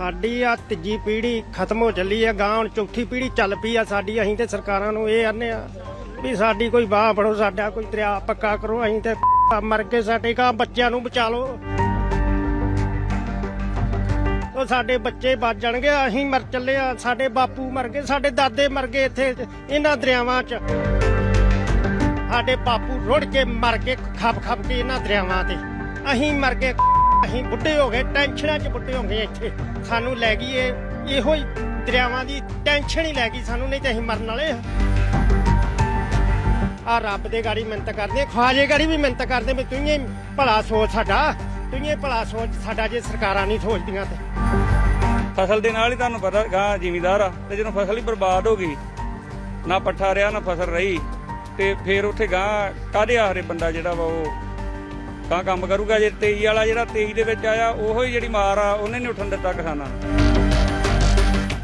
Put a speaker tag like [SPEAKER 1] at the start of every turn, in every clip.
[SPEAKER 1] ਸਾਡੀ ਆ ਤੀਜੀ ਪੀੜ੍ਹੀ ਖਤਮ ਹੋ ਚੱਲੀ ਆ ਗਾਂ ਹੁਣ ਚੌਥੀ ਪੀੜ੍ਹੀ ਚੱਲ ਪਈ ਆ ਸਾਡੀ, ਅਸੀਂ ਤੇ ਸਰਕਾਰਾਂ ਨੂੰ ਇਹ ਆਨੇ ਆ ਵੀ ਸਾਡੀ ਕੋਈ ਬਾਹ ਬਣੋ ਸਾਡਾ ਕੋਈ ਦਰਿਆ ਪੱਕਾ ਕਰੋ, ਅਸੀਂ ਤੇ ਮਰ ਕੇ ਸਾਡੇ ਗਾਂ ਬੱਚਿਆਂ ਨੂੰ ਬਚਾ ਲਓ। ਉਹ ਸਾਡੇ ਬੱਚੇ ਬਚ ਜਾਣਗੇ, ਅਸੀਂ ਮਰ ਚੱਲੇ ਆ, ਸਾਡੇ ਬਾਪੂ ਮਰ ਗਏ, ਸਾਡੇ ਦਾਦੇ ਮਰ ਗਏ ਇੱਥੇ ਇਹਨਾਂ ਦਰਿਆਵਾਂ 'ਚ। ਸਾਡੇ ਬਾਪੂ ਰੁੜ ਕੇ ਮਰ ਕੇ ਖੱਪ ਖੱਪ ਕੇ ਇਹਨਾਂ ਦਰਿਆਵਾਂ ਤੇ। ਅਸੀਂ ਮਰ ਗਏ। ਅਸੀਂ ਬੁੱਢੇ ਹੋ ਗਏ, ਟੈਨਸ਼ਨਾਂ 'ਚ ਬੁੱਢੇ ਹੋ ਗਏ ਇੱਥੇ। ਸਾਨੂੰ ਲੈ ਗਈ ਇਹ, ਇਹੋ ਹੀ ਦਰਿਆਵਾਂ ਦੀ ਟੈਨਸ਼ਨ ਹੀ ਲੈ ਗਈ ਸਾਨੂੰ, ਨਹੀਂ ਤੇ ਅਸੀਂ ਮਰਨ ਵਾਲੇ ਆ। ਰੱਬ ਦੇ ਗਾੜੀ ਮਿਹਨਤ ਕਰਦੇ ਖਵਾਜੇ ਗਾੜੀ ਵੀ ਮਿਹਨਤ ਕਰਦੇ ਵੀ ਤੂੰ ਹੀ ਭਲਾ ਸੋਚ ਸਾਡਾ, ਤੂੰ ਹੀ ਭਲਾ ਸੋਚ ਸਾਡਾ ਜੇ ਸਰਕਾਰਾਂ ਨਹੀਂ ਸੋਚਦੀਆਂ ਤੇ।
[SPEAKER 2] ਫਸਲ ਦੇ ਨਾਲ ਹੀ ਤੁਹਾਨੂੰ ਪਤਾ ਗਾਂ ਜ਼ਿਮੀਦਾਰ ਆ, ਤੇ ਜਦੋਂ ਫਸਲ ਹੀ ਬਰਬਾਦ ਹੋ ਗਈ, ਨਾ ਪੱਠਾ ਰਿਹਾ, ਨਾ ਫਸਲ ਰਹੀ, ਤੇ ਫਿਰ ਉੱਥੇ ਗਾਂ, ਕਾਹਦੇ ਆਹਰੇ ਬੰਦਾ ਜਿਹੜਾ ਵਾ ਉਹ ਗਾਂ ਕੰਮ ਕਰੂਗਾ, ਜੇ 23 ਵਾਲਾ ਜਿਹੜਾ 23 ਦੇ ਵਿੱਚ ਆਇਆ, ਉਹੋ ਹੀ ਜਿਹੜੀ ਮਾਰ ਆ, ਉਹਨੇ ਨਹੀਂ ਉੱਠਣ ਦਿੱਤਾ ਕਿਸਾਨਾਂ ਨੂੰ।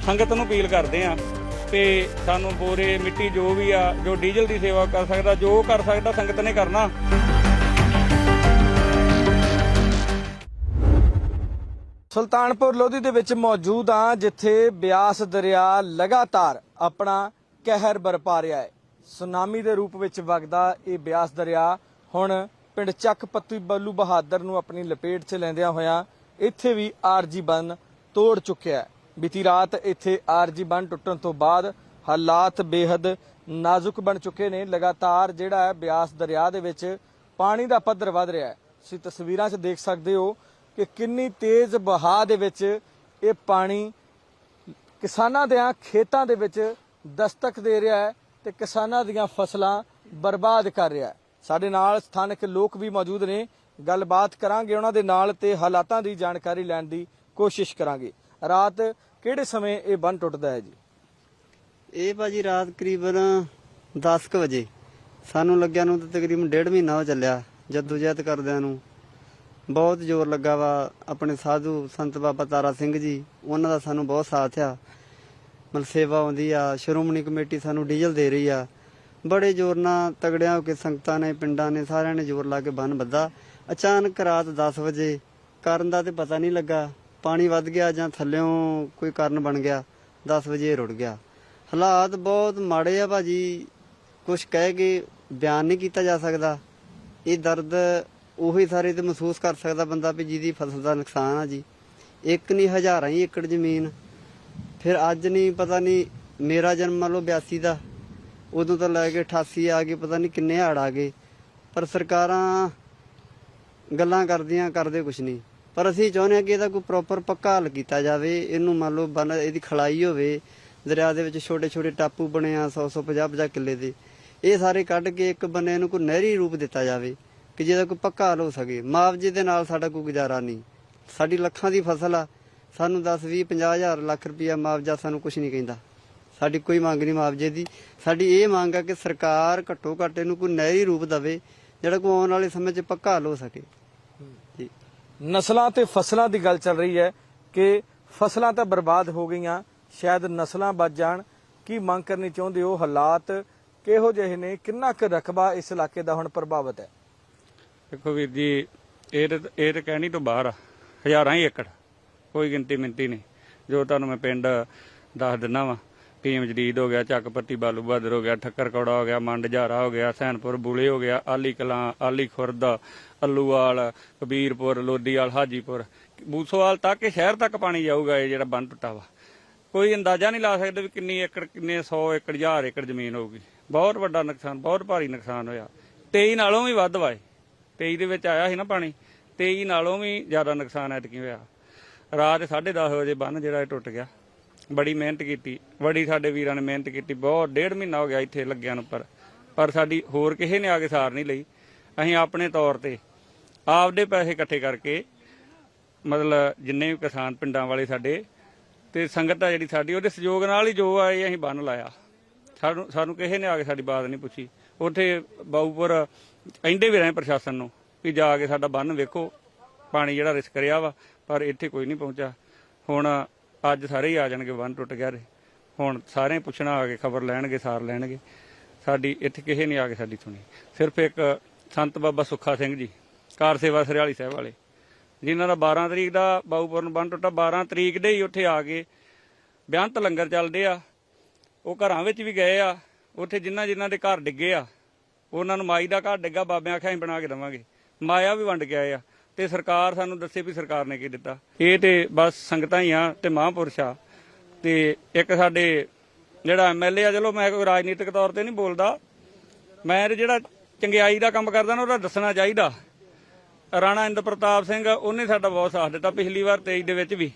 [SPEAKER 2] ਸੰਗਤ ਨੂੰ ਅਪੀਲ ਕਰਦੇ ਆ ਤੇ ਸਾਨੂੰ ਬੋਰੇ, ਮਿੱਟੀ ਜੋ ਵੀ ਆ, ਜੋ ਡੀਜ਼ਲ ਦੀ ਸੇਵਾ ਕਰ ਸਕਦਾ, ਜੋ ਕਰ ਸਕਦਾ, ਸੰਗਤ ਨੇ ਕਰਨਾ।
[SPEAKER 3] ਸੁਲਤਾਨਪੁਰ ਲੋਧੀ ਦੇ ਵਿੱਚ ਮੌਜੂਦ ਆ, ਜਿੱਥੇ ਬਿਆਸ ਦਰਿਆ ਲਗਾਤਾਰ ਆਪਣਾ ਕਹਿਰ ਬਰਪਾ ਰਿਹਾ ਹੈ। ਸੁਨਾਮੀ ਦੇ ਰੂਪ ਵਿੱਚ ਵਗਦਾ ਇਹ ਬਿਆਸ ਦਰਿਆ ਹੁਣ ਪਿੰਡ ਚੱਕ ਪੱਤੀ ਬੱਲੂ ਬਹਾਦਰ ਨੂੰ ਆਪਣੀ ਲਪੇਟ 'ਚ ਲੈਂਦਿਆਂ ਹੋਇਆਂ ਇੱਥੇ ਵੀ ਆਰਜੀ ਬੰਨ ਤੋੜ ਚੁੱਕਿਆ ਹੈ। ਬੀਤੀ ਰਾਤ ਇੱਥੇ ਆਰਜੀ ਬੰਨ ਟੁੱਟਣ ਤੋਂ ਬਾਅਦ ਹਾਲਾਤ ਬੇहद ਨਾਜ਼ੁਕ ਬਣ ਚੁੱਕੇ ਨੇ। ਲਗਾਤਾਰ ਜਿਹੜਾ ਹੈ ਬਿਆਸ ਦਰਿਆ ਦੇ ਵਿੱਚ ਪਾਣੀ ਦਾ ਪੱਧਰ ਵਧ ਰਿਹਾ ਹੈ। ਤੁਸੀਂ ਤਸਵੀਰਾਂ 'ਚ ਦੇਖ ਸਕਦੇ ਹੋ ਕਿ ਕਿੰਨੀ ਤੇਜ਼ ਵਹਾਅ ਦੇ ਵਿੱਚ ਇਹ ਪਾਣੀ ਕਿਸਾਨਾਂ ਦੇ ਖੇਤਾਂ ਦੇ ਵਿੱਚ ਦਸਤਕ ਦੇ ਰਿਹਾ ਹੈ ਤੇ ਕਿਸਾਨਾਂ ਦੀਆਂ ਫਸਲਾਂ ਬਰਬਾਦ ਕਰ ਰਿਹਾ ਹੈ। ਸਾਡੇ ਨਾਲ ਸਥਾਨਕ ਲੋਕ ਵੀ ਮੌਜੂਦ ਨੇ। ਗੱਲਬਾਤ ਕਰਾਂਗੇ ਉਹਨਾਂ ਦੇ ਨਾਲ ਤੇ ਹਾਲਾਤਾਂ ਦੀ ਜਾਣਕਾਰੀ ਲੈਣ ਦੀ ਕੋਸ਼ਿਸ਼ ਕਰਾਂਗੇ। ਰਾਤ ਕਿਹੜੇ ਸਮੇਂ ਇਹ ਬੰਨ ਟੁੱਟਦਾ ਹੈ ਜੀ?
[SPEAKER 4] ਇਹ ਭਾਜੀ ਰਾਤ ਕਰੀਬਨ 10 ਕੁ ਵਜੇ। ਸਾਨੂੰ ਲੱਗਿਆ ਨੂੰ ਤਾਂ ਤਕਰੀਬਨ ਡੇਢ ਮਹੀਨਾ ਹੋ ਚੱਲਿਆ ਜਦੋਜਹਿਦ ਕਰਦਿਆਂ ਨੂੰ। ਬਹੁਤ ਜ਼ੋਰ ਲੱਗਾ ਵਾ ਆਪਣੇ ਸਾਧੂ ਸੰਤ ਬਾਬਾ ਤਾਰਾ ਸਿੰਘ ਜੀ। ਉਹਨਾਂ ਦਾ ਸਾਨੂੰ ਬਹੁਤ ਸਾਥ ਆ। ਮਤਲਬ ਸੇਵਾ ਆਉਂਦੀ ਆ, ਸ਼੍ਰੋਮਣੀ ਕਮੇਟੀ ਸਾਨੂੰ ਡੀਜ਼ਲ ਦੇ ਰਹੀ ਆ। ਬੜੇ ਜ਼ੋਰ ਨਾਲ ਤਗੜਿਆਂ ਹੋ ਕੇ ਸੰਗਤਾਂ ਨੇ, ਪਿੰਡਾਂ ਨੇ ਸਾਰਿਆਂ ਨੇ ਜ਼ੋਰ ਲਾ ਕੇ ਬੰਨ ਬੱਧਾ ਅਚਾਨਕ ਰਾਤ 10 ਵਜੇ ਕਾਰਨ ਦਾ ਤੇ ਪਤਾ ਨਹੀਂ ਲੱਗਾ। ਪਾਣੀ ਵੱਧ ਗਿਆ ਜਾਂ ਥੱਲਿਓਂ ਕੋਈ ਕਾਰਨ ਬਣ ਗਿਆ। 10 ਵਜੇ ਰੁੜ ਗਿਆ। ਹਾਲਾਤ ਬਹੁਤ ਮਾੜੇ ਆ ਭਾਜੀ। ਕੁਝ ਕਹਿ ਕੇ ਬਿਆਨ ਨਹੀਂ ਕੀਤਾ ਜਾ ਸਕਦਾ। ਇਹ ਦਰਦ ਉਹੀ ਸਾਰੇ ਤੇ ਮਹਿਸੂਸ ਕਰ ਸਕਦਾ ਬੰਦਾ ਵੀ ਜਿਹਦੀ ਫਸਲ ਦਾ ਨੁਕਸਾਨ ਆ ਜੀ। ਇੱਕ ਨਹੀਂ, ਹਜ਼ਾਰਾਂ ਹੀ ਏਕੜ ਜ਼ਮੀਨ। ਫਿਰ ਅੱਜ ਨਹੀਂ, ਪਤਾ ਨਹੀਂ, ਮੇਰਾ ਜਨਮ ਮੰਨ ਲਓ 82 ਦਾ। ਉਦੋਂ ਤਾਂ ਲੈ ਕੇ 88 ਆ ਗਏ, ਪਤਾ ਨਹੀਂ ਕਿੰਨੇ ਹੜ ਆ ਗਏ। ਪਰ ਸਰਕਾਰਾਂ ਗੱਲਾਂ ਕਰਦੀਆਂ, ਕਰਦੇ ਕੁਛ ਨਹੀਂ ਪਰ ਅਸੀਂ ਚਾਹੁੰਦੇ ਹਾਂ ਕਿ ਇਹਦਾ ਕੋਈ ਪ੍ਰੋਪਰ ਪੱਕਾ ਹੱਲ ਕੀਤਾ ਜਾਵੇ। ਇਹਨੂੰ ਮੰਨ ਲਓ ਬੰਨ ਇਹਦੀ ਖਲਾਈ ਹੋਵੇ। ਦਰਿਆ ਦੇ ਵਿੱਚ ਛੋਟੇ ਛੋਟੇ ਟਾਪੂ ਬਣੇ ਆ 100 100 50 50 ਕਿੱਲੇ ਦੇ। ਇਹ ਸਾਰੇ ਕੱਢ ਕੇ ਇੱਕ ਬੰਨੇ ਨੂੰ ਕੋਈ ਨਹਿਰੀ ਰੂਪ ਦਿੱਤਾ ਜਾਵੇ ਕਿ ਜਿਹਦਾ ਕੋਈ ਪੱਕਾ ਹੱਲ ਹੋ ਸਕੇ। ਮੁਆਵਜ਼ੇ ਦੇ ਨਾਲ ਸਾਡਾ ਕੋਈ ਗੁਜ਼ਾਰਾ ਨਹੀਂ। ਸਾਡੀ ਲੱਖਾਂ ਦੀ ਫਸਲ ਆ। ਸਾਨੂੰ 10 20 50 ਹਜ਼ਾਰ ਲੱਖ ਰੁਪਇਆ ਮੁਆਵਜ਼ਾ ਸਾਨੂੰ ਕੁਝ ਨਹੀਂ ਕਹਿੰਦਾ। ਸਾਡੀ ਕੋਈ ਮੰਗ ਨਹੀਂ ਮੁਆਵਜ਼ੇ ਦੀ। ਸਾਡੀ ਇਹ ਮੰਗ ਆ ਕਿ ਸਰਕਾਰ ਘੱਟੋ ਘੱਟ ਇਹਨੂੰ ਕੋਈ ਨਹਿਰੀ ਰੂਪ ਦੇਵੇ ਜਿਹੜਾ ਕੋਈ ਆਉਣ ਵਾਲੇ ਸਮੇਂ 'ਚ ਪੱਕਾ ਹੱਲ ਹੋ ਸਕੇ। ਜੀ।
[SPEAKER 3] ਨਸਲਾਂ ਤੇ ਫਸਲਾਂ ਦੀ ਗੱਲ ਚੱਲ ਰਹੀ ਹੈ ਕਿ ਫਸਲਾਂ ਤਾਂ ਬਰਬਾਦ ਹੋ ਗਈਆਂ ਸ਼ਾਇਦ ਨਸਲਾਂ ਬਚ ਜਾਣ। ਕੀ ਮੰਗ ਕਰਨੀ ਚਾਹੁੰਦੇ ਹੋ? ਹਾਲਾਤ ਕਿਹੋ ਜਿਹੇ ਨੇ? ਕਿੰਨਾ ਕੁ ਰਕਬਾ ਇਸ ਇਲਾਕੇ ਦਾ ਹੁਣ ਪ੍ਰਭਾਵਿਤ ਹੈ?
[SPEAKER 2] ਦੇਖੋ ਵੀਰ ਜੀ ਇਹ ਤਾਂ- ਇਹ ਤਾਂ ਕਹਿਣੀ ਤੋਂ ਬਾਹਰ ਆ। ਹਜ਼ਾਰਾਂ ਹੀ ਏਕੜ। ਕੋਈ ਗਿਣਤੀ ਮਿੰਤੀ ਨਹੀਂ। ਜੋ ਤੁਹਾਨੂੰ ਮੈਂ ਪਿੰਡ ਦੱਸ ਦਿੰਨਾ ਵਾ। ਭੀਮ ਜਦੀਦ ਹੋ ਗਿਆ, ਚੱਕਪੱਤੀ, ਬਾਲੂ ਬਹਾਦਰ ਹੋ ਗਿਆ, ਠੱਕਰ ਕੌੜਾ ਹੋ ਗਿਆ, ਮੰਡ ਜਾਰਾ ਹੋ ਗਿਆ, ਸੈਨਪੁਰ ਬੂਲੇ ਹੋ ਗਿਆ, ਆਲੀ ਕਲਾਂ, ਆਲੀ ਖੁਰਦ, ਅੱਲੂਵਾਲ, ਕਬੀਰਪੁਰ ਲੋਦੀਵਾਲ ਹਾਜੀਪੁਰ। ਬੂਸੋਵਾਲ ਤੱਕ, ਇਹ ਸ਼ਹਿਰ ਤੱਕ ਪਾਣੀ ਜਾਊਗਾ, ਇਹ ਜਿਹੜਾ ਬੰਨ ਟੁੱਟਾ ਵਾ। ਕੋਈ ਅੰਦਾਜ਼ਾ ਨਹੀਂ ਲਾ ਸਕਦੇ ਵੀ ਕਿੰਨੀ ਏਕੜ, ਕਿੰਨੇ 100 ਏਕੜ 1000 ਏਕੜ ਜ਼ਮੀਨ ਹੋਊਗੀ। ਬਹੁਤ ਵੱਡਾ ਨੁਕਸਾਨ, ਬਹੁਤ ਭਾਰੀ ਨੁਕਸਾਨ ਹੋਇਆ। 23 ਨਾਲੋਂ ਵੀ ਵੱਧ ਵਾਏ 23 ਦੇ ਵਿੱਚ ਆਇਆ ਸੀ ਨਾ ਪਾਣੀ। 23 ਨਾਲੋਂ ਵੀ ਜ਼ਿਆਦਾ ਨੁਕਸਾਨ ਐਤਕੀ ਹੋਇਆ। ਰਾਤ 10:30 ਵਜੇ ਬੰਨ ਜਿਹੜਾ ਇਹ ਟੁੱਟ ਗਿਆ। ਬੜੀ ਮਿਹਨਤ ਕੀਤੀ। ਬੜੀ ਸਾਡੇ ਵੀਰਾਂ ਨੇ ਮਿਹਨਤ ਕੀਤੀ। ਬਹੁਤ, ਡੇਢ ਮਹੀਨਾ ਹੋ ਗਿਆ ਇੱਥੇ ਲੱਗਿਆਂ ਨੂੰ ਪਰ ਪਰ ਸਾਡੀ ਹੋਰ ਕਿਸੇ ਨੇ ਆ ਕੇ ਸਾਰ ਨਹੀਂ ਲਈ। ਅਸੀਂ ਆਪਣੇ ਤੌਰ ਤੇ ਆਪਦੇ ਪੈਸੇ ਇਕੱਠੇ ਕਰਕੇ, ਮਤਲਬ ਜਿੰਨੇ ਵੀ ਕਿਸਾਨ ਪਿੰਡਾਂ ਵਾਲੇ ਸਾਡੇ ਤੇ ਸੰਗਤ ਆ ਜਿਹੜੀ ਸਾਡੀ, ਉਹਦੇ ਸਹਿਯੋਗ ਨਾਲ ਹੀ ਜੋ ਆਏ ਅਸੀਂ ਬੰਨ ਲਾਇਆ। ਸਾਨੂੰ ਸਾਨੂੰ ਕਿਸੇ ਨੇ ਆ ਕੇ ਸਾਡੀ ਬਾਤ ਨਹੀਂ ਪੁੱਛੀ। ਉੱਥੇ ਬਾਊਪੁਰ ਕਹਿੰਦੇ ਵੀ ਰਹੇ ਪ੍ਰਸ਼ਾਸਨ ਨੂੰ ਵੀ ਜਾ ਕੇ ਸਾਡਾ ਬੰਨ ਵੇਖੋ। ਪਾਣੀ ਜਿਹੜਾ ਰਿਸਕ ਰਿਹਾ ਵਾ, ਪਰ ਇੱਥੇ ਕੋਈ ਨਹੀਂ ਪਹੁੰਚਾ ਹੁਣ ਅੱਜ ਸਾਰੇ ਹੀ ਆ ਜਾਣਗੇ ਬੰਨ ਟੁੱਟ ਗਿਆ ਰੇ। ਹੁਣ ਸਾਰੇ ਪੁੱਛਣਾ, ਆ ਕੇ ਖਬਰ ਲੈਣਗੇ, ਸਾਰ ਲੈਣਗੇ। ਸਾਡੀ ਇੱਥੇ ਕਿਸੇ ਨਹੀਂ ਆ ਕੇ ਸਾਡੀ ਸੁਣੀ। ਸਿਰਫ ਇੱਕ ਸੰਤ ਬਾਬਾ ਸੁੱਖਾ ਸਿੰਘ ਜੀ, ਕਾਰ ਸੇਵਾ ਸਰਿਆਲੀ ਸਾਹਿਬ ਵਾਲੇ। ਜਿਨ੍ਹਾਂ ਦਾ 12 ਤਰੀਕ ਦਾ ਬਾਊਪੁਰ ਬੰਨ ਟੁੱਟਾ 12 ਤਰੀਕ ਦੇ ਹੀ ਉੱਥੇ ਆ ਕੇ ਬਿਆੰਤ ਲੰਗਰ ਚੱਲਦੇ ਆ। ਉਹ ਘਰਾਂ ਵਿੱਚ ਵੀ ਗਏ ਆ। ਉੱਥੇ ਜਿਨ੍ਹਾਂ ਜਿਨ੍ਹਾਂ ਦੇ ਘਰ ਡਿੱਗੇ ਆ, ਉਹਨਾਂ ਨੂੰ ਮਾਈ ਦਾ ਘਰ ਡਿੱਗਾ, ਬਾਬਿਆਂ ਆਖਿਆ ਬਣਾ ਕੇ ਦੇਵਾਂਗੇ। ਮਾਇਆ ਵੀ ਵੰਡ ਕੇ ਆਏ ਆ। ਤੇ ਸਰਕਾਰ ਸਾਨੂੰ ਦੱਸੇ ਵੀ ਸਰਕਾਰ ਨੇ ਕੀ ਦਿੱਤਾ। ਇਹ ਤੇ ਬਸ ਸੰਗਤਾਂ ਹੀ ਆ ਤੇ ਮਹਾਂਪੁਰਸ਼ ਆ। ਤੇ ਇੱਕ ਸਾਡੇ ਜਿਹੜਾ ਐਮਐਲਏ ਆ, ਚਲੋ ਮੈਂ ਕੋਈ ਰਾਜਨੀਤਿਕ ਤੌਰ ਤੇ ਨਹੀਂ ਬੋਲਦਾ। ਮੈਂ ਜਿਹੜਾ ਚੰਗਿਆਈ ਦਾ ਕੰਮ ਕਰਦਾ ਨਾ, ਉਹਦਾ ਦੱਸਣਾ ਚਾਹੀਦਾ। ਰਾਣਾ ਇੰਦਰ ਪ੍ਰਤਾਪ ਸਿੰਘ, ਉਹਨੇ ਸਾਡਾ ਬਹੁਤ ਸਾਥ ਦਿੱਤਾ ਪਿਛਲੀ ਵਾਰ 23 ਦੇ ਵਿੱਚ ਵੀ।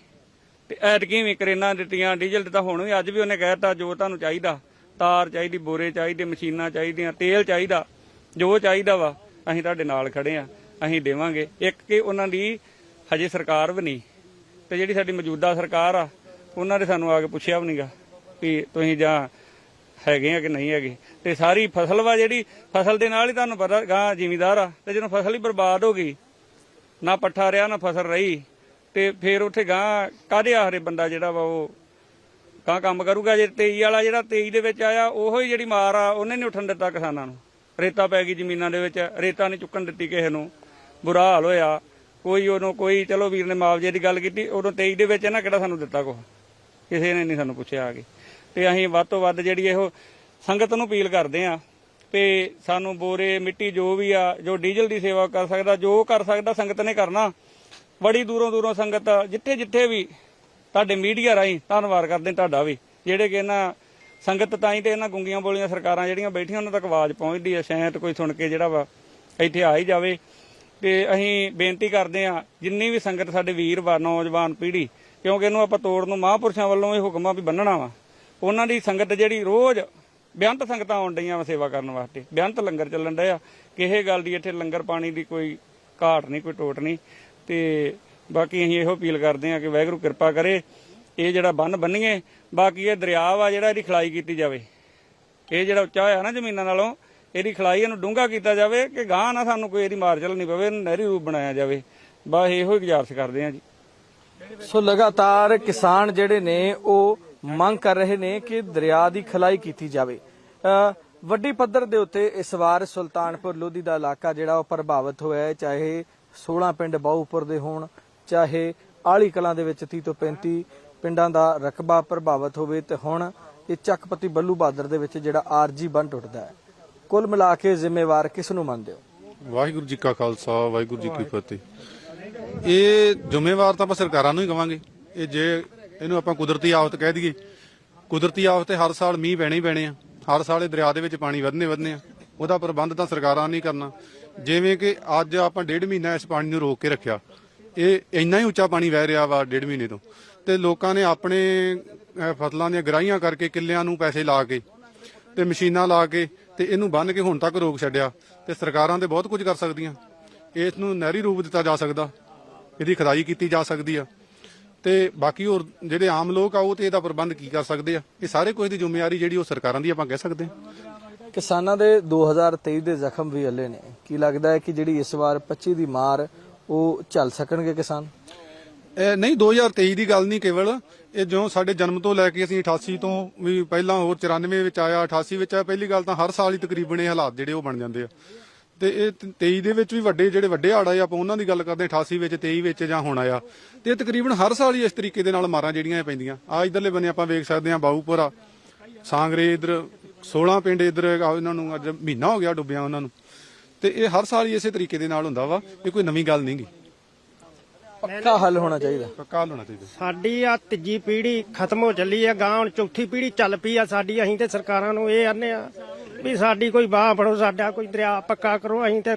[SPEAKER 2] ਤੇ ਐਤਕੀ ਵੀ ਕਰੇਨਾ ਦਿੱਤੀਆਂ, ਡੀਜ਼ਲ ਦਿੱਤਾ, ਹੁਣ ਵੀ ਅੱਜ ਵੀ ਉਹਨੇ ਕਹਿਤਾ ਜੋ ਤੁਹਾਨੂੰ ਚਾਹੀਦਾ। ਤਾਰ ਚਾਹੀਦੀ, ਬੋਰੇ ਚਾਹੀਦੇ, ਮਸ਼ੀਨਾਂ ਚਾਹੀਦੀਆਂ, ਤੇਲ ਚਾਹੀਦਾ, ਜੋ ਚਾਹੀਦਾ ਵਾ, ਅਸੀਂ ਤੁਹਾਡੇ ਨਾਲ ਖੜੇ ਆ। ਅਸੀਂ ਦੇਵਾਂਗੇ। ਇੱਕ ਕਿ ਉਹਨਾਂ ਦੀ ਹਜੇ ਸਰਕਾਰ ਵੀ ਨਹੀਂ। ਤੇ ਜਿਹੜੀ ਸਾਡੀ ਮੌਜੂਦਾ ਸਰਕਾਰ ਆ, ਉਹਨਾਂ ਨੇ ਸਾਨੂੰ ਆ ਕੇ ਪੁੱਛਿਆ ਵੀ ਨਹੀਂਗਾ ਵੀ ਤੁਸੀਂ ਜਾਂ ਹੈਗੇ ਆ ਕਿ ਨਹੀਂ ਹੈਗੇ। ਤੇ ਸਾਰੀ ਫਸਲ ਵਾ ਜਿਹੜੀ, ਫਸਲ ਦੇ ਨਾਲ ਹੀ ਤੁਹਾਨੂੰ ਪਤਾ ਗਾਂ ਜ਼ਿਮੀਦਾਰ ਆ, ਤੇ ਜਦੋਂ ਫਸਲ ਹੀ ਬਰਬਾਦ ਹੋ ਗਈ, ਨਾ ਪੱਠਾ ਰਿਹਾ, ਨਾ ਫਸਲ ਰਹੀ, ਤੇ ਫਿਰ ਉੱਥੇ ਗਾਂ ਕਾਦੇ ਆਹਰੇ ਬੰਦਾ ਜਿਹੜਾ ਵਾ ਉਹ ਕਾਂ ਕੰਮ ਕਰੂਗਾ? ਜੇ 23 ਵਾਲਾ ਜਿਹੜਾ 23 ਦੇ ਵਿੱਚ ਆਇਆ, ਉਹੋ ਹੀ ਜਿਹੜੀ ਮਾਰ ਆ, ਉਹਨੇ ਨਹੀਂ ਉੱਠਣ ਦਿੱਤਾ ਕਿਸਾਨਾਂ ਨੂੰ। ਰੇਤਾ ਪੈ ਗਈ ਜ਼ਮੀਨਾਂ ਦੇ ਵਿੱਚ, ਰੇਤਾ ਨਹੀਂ ਚੁੱਕਣ ਦਿੱਤੀ ਕਿਸੇ ਨੂੰ। ਬੁਰਾ ਹਾਲ ਹੋਇਆ। ਕੋਈ ਉਹਨੂੰ ਕੋਈ, ਚਲੋ ਵੀਰ ਨੇ ਮੁਆਵਜ਼ੇ ਦੀ ਗੱਲ ਕੀਤੀ, ਉਦੋਂ 23 ਦੇ ਵਿੱਚ ਇਹਨਾਂ ਕਿਹੜਾ ਸਾਨੂੰ ਦਿੱਤਾ ਕੁਛ? ਕਿਸੇ ਨੇ ਨਹੀਂ ਸਾਨੂੰ ਪੁੱਛਿਆ ਆ ਕੇ। ਤੇ ਅਸੀਂ ਵੱਧ ਤੋਂ ਵੱਧ ਜਿਹੜੀ ਇਹੋ ਸੰਗਤ ਨੂੰ ਅਪੀਲ ਕਰਦੇ ਆ ਤੇ ਸਾਨੂੰ ਬੋਰੇ, ਮਿੱਟੀ ਜੋ ਵੀ ਆ, ਜੋ ਡੀਜ਼ਲ ਦੀ ਸੇਵਾ ਕਰ ਸਕਦਾ, ਜੋ ਕਰ ਸਕਦਾ ਸੰਗਤ ਨੇ ਕਰਨਾ। ਬੜੀ ਦੂਰੋਂ ਦੂਰੋਂ ਸੰਗਤ, ਜਿੱਥੇ ਜਿੱਥੇ ਵੀ ਤੁਹਾਡੇ ਮੀਡੀਆ ਰਾਹੀਂ ਧੰਨਵਾਦ ਕਰਦੇ ਤੁਹਾਡਾ ਵੀ। ਜਿਹੜੇ ਕਿ ਇਹਨਾਂ ਸੰਗਤ ਤਾਈਂ ਤੇ ਇਹਨਾਂ ਗੁੰਗੀਆਂ ਬੋਲੀਆਂ ਸਰਕਾਰਾਂ ਜਿਹੜੀਆਂ ਬੈਠੀਆਂ, ਉਹਨਾਂ ਤੱਕ ਆਵਾਜ਼ ਪਹੁੰਚਦੀ ਹੈ, ਸ਼ਾਇਦ ਕੋਈ ਸੁਣ ਕੇ ਜਿਹੜਾ ਵਾ ਇੱਥੇ ਆ ਹੀ ਜਾਵੇ। ਤੇ ਅਸੀਂ ਬੇਨਤੀ ਕਰਦੇ ਹਾਂ, ਜਿੰਨੀ ਵੀ ਸੰਗਤ ਸਾਡੇ ਵੀਰ ਵਾ, ਨੌਜਵਾਨ ਪੀੜ੍ਹੀ, ਕਿਉਂਕਿ ਇਹਨੂੰ ਆਪਾਂ ਤੋੜ ਨੂੰ ਮਹਾਂਪੁਰਸ਼ਾਂ ਵੱਲੋਂ ਇਹ ਹੁਕਮਾਂ ਵੀ ਬੰਨਣਾ ਵਾ। ਉਹਨਾਂ ਦੀ ਸੰਗਤ ਜਿਹੜੀ ਰੋਜ਼ ਬੇਅੰਤ ਸੰਗਤਾਂ ਆਉਣ ਡਈਆਂ ਵਾ ਸੇਵਾ ਕਰਨ ਵਾਸਤੇ, ਬੇਅੰਤ ਲੰਗਰ ਚੱਲਣ ਡਿਆ ਕਿਸੇ ਗੱਲ ਦੀ ਇੱਥੇ ਲੰਗਰ ਪਾਣੀ ਦੀ ਕੋਈ ਘਾਟ ਨਹੀਂ, ਕੋਈ ਟੋਟ ਨਹੀਂ। ਤੇ ਬਾਕੀ ਅਸੀਂ ਇਹੋ ਅਪੀਲ ਕਰਦੇ ਹਾਂ ਕਿ ਵਾਹਿਗੁਰੂ ਕਿਰਪਾ ਕਰੇ, ਇਹ ਜਿਹੜਾ ਬੰਨ ਬੰਨੀਏ, ਬਾਕੀ ਇਹ ਦਰਿਆ ਵਾ ਜਿਹੜਾ ਇਹਦੀ ਖਲਾਈ ਕੀਤੀ ਜਾਵੇ। ਇਹ ਜਿਹੜਾ ਉੱਚਾ ਹੋਇਆ ਨਾ ਜ਼ਮੀਨਾਂ ਨਾਲੋਂ ਇਹਦੀ ਖਲਾਈ ਇਹਨੂੰ ਡੂੰਘਾ ਕੀਤਾ ਜਾਵੇ ਕਿ ਗਾਂ ਨਾ ਸਾਨੂੰ ਕੋਈ ਇਹਦੀ ਮਾਰ ਚੱਲਣੀ ਪਵੇ, ਨਹਿਰੀ ਰੂਪ ਬਣਾਇਆ ਜਾਵੇ। ਬਸ ਇਹੋ ਹੀ ਗੁਜ਼ਾਰਿਸ਼ ਕਰਦੇ ਆ ਜੀ।
[SPEAKER 3] ਸੋ ਲਗਾਤਾਰ ਕਿਸਾਨ ਜਿਹੜੇ ਨੇ, ਉਹ ਮੰਗ ਕਰ ਰਹੇ ਨੇ ਕਿ ਦਰਿਆ ਦੀ ਖਲਾਈ ਕੀਤੀ ਜਾਵੇ। ਵੱਡੀ ਪੱਧਰ ਦੇ ਉੱਤੇ ਇਸ ਵਾਰ ਸੁਲਤਾਨਪੁਰ ਲੋਧੀ ਦਾ ਇਲਾਕਾ ਜਿਹੜਾ ਉਹ ਪ੍ਰਭਾਵਿਤ ਹੋਇਆ ਹੈ, ਚਾਹੇ 16 ਪਿੰਡ ਬਾਹੂਪੁਰ ਦੇ ਹੋਣ, ਚਾਹੇ ਆਲੀ ਕਲਾਂ ਦੇ ਵਿੱਚ 30 ਤੋਂ 35 ਪਿੰਡਾਂ ਦਾ ਰਕਬਾ ਪ੍ਰਭਾਵਿਤ ਹੋਵੇ ਤੇ ਹੁਣ ਇਹ ਚੱਕਪਤੀ ਬੱਲੂ ਬਹਾਦਰ ਦੇ ਵਿੱਚ ਜਿਹੜਾ ਆਰਜੀ ਬੰਨ ਟੁੱਟਦਾ ਹੈ। ਕੁੱਲ ਮਿਲਾ ਕੇ ਜ਼ਿੰਮੇਵਾਰ ਕਿਸ ਨੂੰ ਮੰਨਦੇ ਹੋ?
[SPEAKER 5] ਵਾਹਿਗੁਰੂ ਜੀ ਕਾ ਖਾਲਸਾ, ਵਾਹਿਗੁਰੂ ਜੀ ਕੀ ਫਤਿਹ। ਇਹ ਜ਼ਿੰਮੇਵਾਰ ਤਾਂ ਆਪਾਂ ਸਰਕਾਰਾਂ ਨੂੰ ਹੀ ਕਵਾਂਗੇ। ਇਹ ਜੇ ਇਹਨੂੰ ਆਪਾਂ ਕੁਦਰਤੀ ਆਫਤ ਕਹਿ ਦਈਏ, ਕੁਦਰਤੀ ਆਫਤ ਤੇ ਹਰ ਸਾਲ ਮੀਂਹ ਪੈਣੇ ਹੀ ਪੈਣੇ ਆ। ਹਰ ਸਾਲ ਇਹ ਦਰਿਆ ਦੇ ਵਿੱਚ ਪਾਣੀ ਵਧਨੇ ਵਧਨੇ ਆ। ਉਹਦਾ ਪ੍ਰਬੰਧ ਤਾਂ ਸਰਕਾਰਾਂ ਨਹੀਂ ਕਰਨਾ। ਜਿਵੇਂ ਕਿ ਅੱਜ ਆਪਾਂ ਡੇਢ ਮਹੀਨਾ ਇਸ ਪਾਣੀ ਨੂੰ ਰੋਕ ਕੇ ਰੱਖਿਆ। ਇਹ ਇੰਨਾ ਹੀ ਉੱਚਾ ਪਾਣੀ ਵਹਿ ਰਿਹਾ ਵਾ ਡੇਢ ਮਹੀਨੇ ਤੋਂ। ਤੇ ਲੋਕਾਂ ਨੇ ਆਪਣੇ ਫਸਲਾਂ ਦੀਆਂ ਗਰਾਹੀਆਂ ਕਰਕੇ ਕਿੱਲਿਆਂ ਨੂੰ ਪੈਸੇ ਲਾ ਕੇ ਤੇ ਮਸ਼ੀਨਾਂ ਲਾ ਕੇ ਤੇ ਇਹਨੂੰ ਬੰਨ ਕੇ ਹੁਣ ਤੱਕ ਰੋਕ ਛੱਡਿਆ ਤੇ ਸਰਕਾਰਾਂ ਤੇ ਬਹੁਤ ਕੁਝ ਕਰ ਸਕਦੀਆਂ। ਇਸ ਨੂੰ ਨਹਿਰੀ ਰੂਪ ਦਿੱਤਾ ਜਾ ਸਕਦਾ। ਇਹਦੀ ਖਦਾਈ ਕੀਤੀ ਜਾ ਸਕਦੀ ਆ। ਤੇ ਬਾਕੀ ਹੋਰ ਜਿਹੜੇ ਆਮ ਲੋਕ ਆ ਉਹ ਤੇ ਇਹਦਾ ਪ੍ਰਬੰਧ ਕੀ ਕਰ ਸਕਦੇ ਆ? ਇਹ ਸਾਰੇ ਕੁਝ ਦੀ ਜ਼ਿੰਮੇਵਾਰੀ ਜਿਹੜੀ ਉਹ ਸਰਕਾਰਾਂ ਦੀ ਆਪਾਂ ਕਹਿ ਸਕਦੇ ਹਾਂ।
[SPEAKER 3] ਕਿਸਾਨਾਂ ਦੇ 2023 ਦੇ ਜ਼ਖਮ ਵੀ ਹੱਲੇ ਨੇ। ਕੀ ਲੱਗਦਾ ਹੈ ਕਿ ਜਿਹੜੀ ਇਸ ਵਾਰ 25 ਦੀ ਮਾਰ ਉਹ ਝੱਲ ਸਕਣਗੇ ਕਿਸਾਨ?
[SPEAKER 5] ਇਹ ਨਹੀਂ 2023 ਦੀ ਗੱਲ ਨਹੀਂ ਕੇਵਲ। ਇਹ ਜਿਉਂ ਸਾਡੇ ਜਨਮ ਤੋਂ ਲੈ ਕੇ ਅਸੀਂ 88 ਤੋਂ ਵੀ ਪਹਿਲਾਂ ਹੋਰ 94 ਵਿੱਚ ਆਇਆ 88 ਵਿੱਚ ਆਇਆ, ਪਹਿਲੀ ਗੱਲ ਤਾਂ ਹਰ ਸਾਲ ਹੀ ਤਕਰੀਬਨ ਇਹ ਹਾਲਾਤ ਜਿਹੜੇ ਉਹ ਬਣ ਜਾਂਦੇ ਆ। ਤੇ ਇਹ 23 ਦੇ ਵਿੱਚ ਵੀ ਵੱਡੇ ਜਿਹੜੇ ਵੱਡੇ ਹਾੜ ਆਏ, ਆਪਾਂ ਉਹਨਾਂ ਦੀ ਗੱਲ ਕਰਦੇ ਹਾਂ 88 ਵਿੱਚ 23 ਵਿੱਚ ਜਾਂ ਹੁਣ ਆਇਆ। ਤੇ ਇਹ ਤਕਰੀਬਨ ਹਰ ਸਾਲ ਹੀ ਇਸ ਤਰੀਕੇ ਦੇ ਨਾਲ ਮਾਰਾਂ ਜਿਹੜੀਆਂ ਇਹ ਪੈਂਦੀਆਂ। ਆ ਇਧਰਲੇ ਬੰਨੇ ਆਪਾਂ ਵੇਖ ਸਕਦੇ ਹਾਂ, ਬਾਊਪੁਰਾ, ਸਾਂਗਰੇ ਇਧਰ 16 ਪਿੰਡ ਇਧਰ ਇਹਨਾਂ ਨੂੰ ਅੱਜ ਮਹੀਨਾ ਹੋ ਗਿਆ ਡੁੱਬਿਆ ਉਹਨਾਂ ਨੂੰ। ਤੇ ਇਹ ਹਰ ਸਾਲ ਹੀ ਇਸੇ ਤਰੀਕੇ ਦੇ ਨਾਲ ਹੁੰਦਾ ਵਾ, ਇਹ ਕੋਈ ਨਵੀਂ ਗੱਲ ਨਹੀਂਗੀ
[SPEAKER 3] ਪੱਕਾ ਹੱਲ ਹੋਣਾ ਚਾਹੀਦਾ।
[SPEAKER 5] ਪੱਕਾ ਹੱਲ ਹੋਣਾ ਚਾਹੀਦਾ।
[SPEAKER 1] ਸਾਡੀ ਆ ਤੀਜੀ ਪੀੜ੍ਹੀ ਖਤਮ ਹੋ ਚੱਲੀ ਆ ਗਾਂ ਹੁਣ ਚੌਥੀ ਪੀੜ੍ਹੀ ਚੱਲ ਪਈ ਆ ਸਾਡੀ ਅਸੀਂ ਤੇ ਸਰਕਾਰਾਂ ਨੂੰ ਇਹ ਆਨੇ ਆ ਵੀ ਸਾਡੀ ਕੋਈ ਬਾਹ ਫੜੋ ਸਾਡਾ ਕੋਈ ਦਰਿਆ ਪੱਕਾ ਕਰੋ ਅਸੀਂ ਤੇ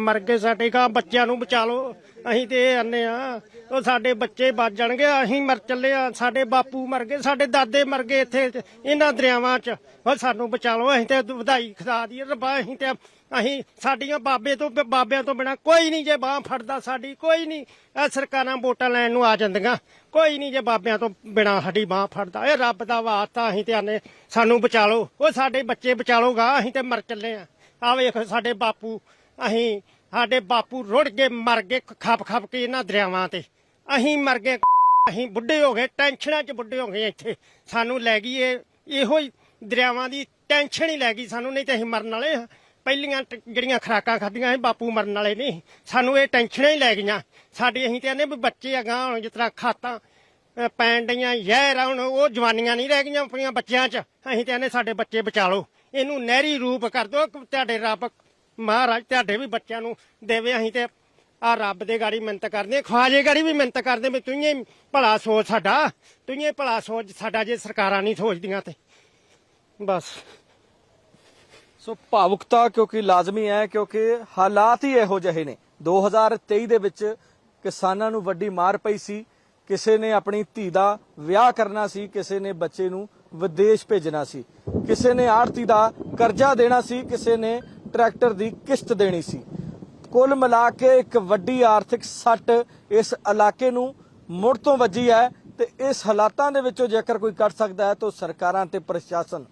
[SPEAKER 1] ਮਰ ਗਏ ਸਾਡੇ ਗਾਂ ਬੱਚਿਆਂ ਨੂੰ ਬਚਾ ਲਓ ਅਸੀਂ ਤੇ ਇਹ ਆਨੇ ਆ ਉਹ ਸਾਡੇ ਬੱਚੇ ਬਚ ਜਾਣਗੇ ਅਸੀਂ ਮਰ ਚੱਲੇ ਆ ਸਾਡੇ ਬਾਪੂ ਮਰ ਗਏ ਸਾਡੇ ਦਾਦੇ ਮਰ ਗਏ ਇੱਥੇ ਇਹਨਾਂ ਦਰਿਆਵਾਂ 'ਚ ਉਹ ਸਾਨੂੰ ਬਚਾ ਲਓ ਅਸੀਂ ਤੇ ਵਧਾਈ ਖਦਾ ਦੀ ਰੱਬਾ ਅਸੀਂ ਤੇ ਅਸੀਂ ਸਾਡੀਆਂ ਬਾਬੇ ਤੋਂ ਬਾਬਿਆਂ ਤੋਂ ਬਿਨਾ ਕੋਈ ਨਹੀਂ ਜੇ ਬਾਹ ਫੜਦਾ ਸਾਡੀ, ਕੋਈ ਨਹੀਂ। ਇਹ ਸਰਕਾਰਾਂ ਵੋਟਾਂ ਲੈਣ ਨੂੰ ਆ ਜਾਂਦੀਆਂ। ਕੋਈ ਨਹੀਂ ਜੇ ਬਾਬਿਆਂ ਤੋਂ ਬਿਨਾ ਸਾਡੀ ਬਾਹ ਫੜਦਾ। ਇਹ ਰੱਬ ਦਾ ਵਾਸਤਾ, ਅਸੀਂ ਤੇ ਆਨੇ, ਸਾਨੂੰ ਬਚਾ ਲਓ ਉਹ ਸਾਡੇ ਬੱਚੇ ਬਚਾ ਲਓਗਾ ਅਸੀਂ ਤੇ ਮਰ ਚੱਲੇ ਆ। ਆ ਵੇਖ ਸਾਡੇ ਬਾਪੂ, ਅਸੀਂ ਸਾਡੇ ਬਾਪੂ ਰੁੜ ਗਏ, ਮਰ ਗਏ ਖੱਪ ਖੱਪ ਕੇ ਇਹਨਾਂ ਦਰਿਆਵਾਂ ਤੇ। ਅਸੀਂ ਮਰ ਗਏ, ਅਸੀਂ ਬੁੱਢੇ ਹੋ ਗਏ, ਟੈਨਸ਼ਨਾਂ 'ਚ ਬੁੱਢੇ ਹੋ ਗਏ ਇੱਥੇ। ਸਾਨੂੰ ਲੈ ਗਈ ਇਹ, ਇਹੋ ਹੀ ਦਰਿਆਵਾਂ ਦੀ ਟੈਨਸ਼ਨ ਹੀ ਲੈ ਗਈ ਸਾਨੂੰ, ਨਹੀਂ ਤੇ ਅਸੀਂ ਮਰਨ ਵਾਲੇ ਹਾਂ ਪਹਿਲੀਆਂ ਟ- ਜਿਹੜੀਆਂ ਖਰਾਕਾਂ ਖਾਧੀਆਂ ਸੀ, ਬਾਪੂ ਮਰਨ ਵਾਲੇ ਨਹੀਂ ਸਾਨੂੰ ਇਹ ਟੈਨਸ਼ਨਾਂ ਹੀ ਲੈ ਗਈਆਂ। ਸਾਡੇ ਅਸੀਂ ਤੇ ਆਨੇ ਵੀ ਬੱਚੇ ਅਗਾਂ ਹੁਣ ਜਿਸ ਤਰ੍ਹਾਂ ਖਾਤਾਂ, ਅਹ ਪੈਣ ਡਈਆਂ, ਜ਼ਹਿਰ ਆ, ਹੁਣ ਉਹ ਜਵਾਨੀਆਂ ਨਹੀਂ ਰਹਿ ਗਈਆਂ ਆਪਣੀਆਂ ਬੱਚਿਆਂ 'ਚ। ਅਸੀਂ ਤੇ ਕਹਿੰਦੇ ਸਾਡੇ ਬੱਚੇ ਬਚਾ ਲਓ। ਇਹਨੂੰ ਨਹਿਰੀ ਰੂਪ ਕਰ ਦਿਓ ਤੁਹਾਡੇ ਰੱਬ ਮਹਾਰਾਜ ਤੁਹਾਡੇ ਵੀ ਬੱਚਿਆਂ ਨੂੰ ਦੇਵੇ। ਅਸੀਂ ਤੇ ਆ ਰੱਬ ਦੇ ਗਾੜੀ ਮਿੰਤ ਕਰਦੇ, ਖਵਾਜੇ ਗਾੜੀ ਵੀ ਮਿੰਤ ਕਰਦੇ ਵੀ ਤੂੰ ਹੀ ਭਲਾ ਸੋਚ ਸਾਡਾ, ਤੂੰ ਹੀ ਭਲਾ ਸੋਚ ਸਾਡਾ ਜੇ ਸਰਕਾਰਾਂ ਨਹੀਂ ਸੋਚਦੀਆਂ ਤੇ। ਬਸ।
[SPEAKER 3] ਸੋ ਭਾਵੁਕਤਾ ਕਿਉਂਕਿ ਲਾਜ਼ਮੀ ਹੈ, ਕਿਉਂਕਿ ਹਾਲਾਤ ਹੀ ਇਹੋ ਜਿਹੇ ਨੇ। 2023 ਦੇ ਵਿੱਚ ਕਿਸਾਨਾਂ ਨੂੰ ਵੱਡੀ ਮਾਰ ਪਈ ਸੀ। ਕਿਸੇ ਨੇ ਆਪਣੀ ਧੀ ਦਾ ਵਿਆਹ ਕਰਨਾ ਸੀ, ਕਿਸੇ ਨੇ ਬੱਚੇ ਨੂੰ ਵਿਦੇਸ਼ ਭੇਜਣਾ ਸੀ। ਕਿਸੇ ਨੇ ਆੜਤੀ ਦਾ ਕਰਜ਼ਾ ਦੇਣਾ ਸੀ, ਕਿਸੇ ਨੇ ਟਰੈਕਟਰ ਦੀ ਕਿਸ਼ਤ ਦੇਣੀ ਸੀ। ਕੁੱਲ ਮਿਲਾ ਕੇ ਇੱਕ ਵੱਡੀ ਆਰਥਿਕ ਸੱਟ ਇਸ ਇਲਾਕੇ ਨੂੰ ਮੁੜ ਤੋਂ ਵੱਜੀ ਹੈ ਤੇ ਇਸ ਹਾਲਾਤਾਂ ਦੇ ਵਿੱਚੋਂ ਜੇਕਰ ਕੋਈ ਕੱਢ ਸਕਦਾ ਹੈ, ਤਾਂ ਸਰਕਾਰਾਂ ਤੇ ਪ੍ਰਸ਼ਾਸਨ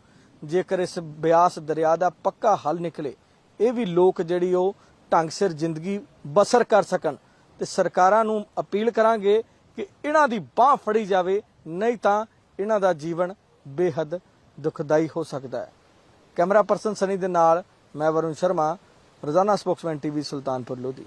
[SPEAKER 3] ਜੇਕਰ ਇਸ ਬਿਆਸ ਦਰਿਆ ਦਾ ਪੱਕਾ ਹੱਲ ਨਿਕਲੇ, ਇਹ ਵੀ ਲੋਕ ਜਿਹੜੀ ਉਹ ਢੰਗ ਸਿਰ ਜ਼ਿੰਦਗੀ ਬਸਰ ਕਰ ਸਕਣ। ਤੇ ਸਰਕਾਰਾਂ ਨੂੰ ਅਪੀਲ ਕਰਾਂਗੇ ਕਿ ਇਹਨਾਂ ਦੀ ਬਾਹ ਫੜੀ ਜਾਵੇ, ਨਹੀਂ ਤਾਂ ਇਹਨਾਂ ਦਾ ਜੀਵਨ ਬੇਹੱਦ ਦੁਖਦਾਈ ਹੋ ਸਕਦਾ ਹੈ। ਕੈਮਰਾ ਪਰਸਨ ਸਨੀ ਦੇ ਨਾਲ, ਮੈਂ ਵਰੁਣ ਸ਼ਰਮਾ, ਰੋਜ਼ਾਨਾ ਸਪੋਕਸਮੈਨ ਟੀਵੀ ਸੁਲਤਾਨਪੁਰ, ਲੋਧੀ।